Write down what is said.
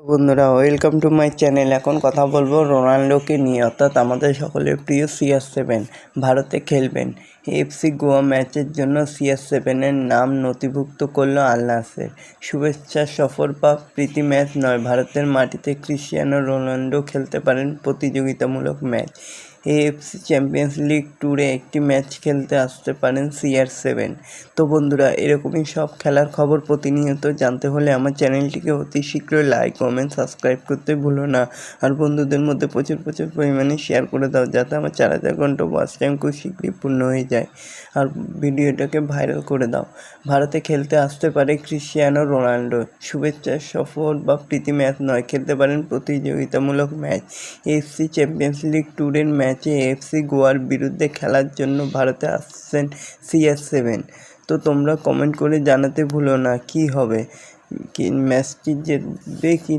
বন্ধুরা welcome to my channel এখন কথা বলব রোনাল্ডোকে নিয়ে, অর্থাৎ আমাদের সকলের প্রিয় সিআর সেভেন ভারতে খেলবেন। এফসি গোয়া ম্যাচের জন্য সিআর সেভেনের নাম নথিভুক্ত করল আল শুভেচ্ছা, সফর বা প্রীতি ম্যাচ নয়, ভারতের মাটিতে ক্রিশ্চিয়ানো রোনাল্ডো খেলতে পারেন প্রতিযোগিতামূলক ম্যাচ এএফসি চ্যাম্পিয়ন্স লিগ ট্যুরে একটি ম্যাচ খেলতে আসতে পারেন সিআর সেভেন তো বন্ধুরা, এরকমই সব খেলার খবর প্রতিনিয়ত জানতে হলে আমার চ্যানেলটিকে অতি শীঘ্রই লাইক কমেন্ট সাবস্ক্রাইব করতে ভুলো না। আর বন্ধুদের মধ্যে প্রচুর প্রচুর পরিমাণে শেয়ার করে দাও, যাতে আমার চার হাজার ঘণ্টা ওয়াচ টাইম খুব শীঘ্রই পূর্ণ হয়ে যায়। আর ভিডিওটাকে ভাইরাল করে দাও। ভারতে খেলতে আসতে পারে ক্রিশ্চিয়ানো রোনাল্ডো। শুভেচ্ছা সফর বা প্রীতি ম্যাচ নয়, খেলতে পারেন প্রতিযোগিতামূলক ম্যাচ এফসি চ্যাম্পিয়ন্স লিগ ট্যুরের ম্যাচে এফসি গোয়ার বিরুদ্ধে খেলার জন্য ভারতে আসছেন সিএস সেভেন। তো তোমরা কমেন্ট করে জানাতে ভুলো না, কি হবে? কি ম্যাচটি জিতবে কি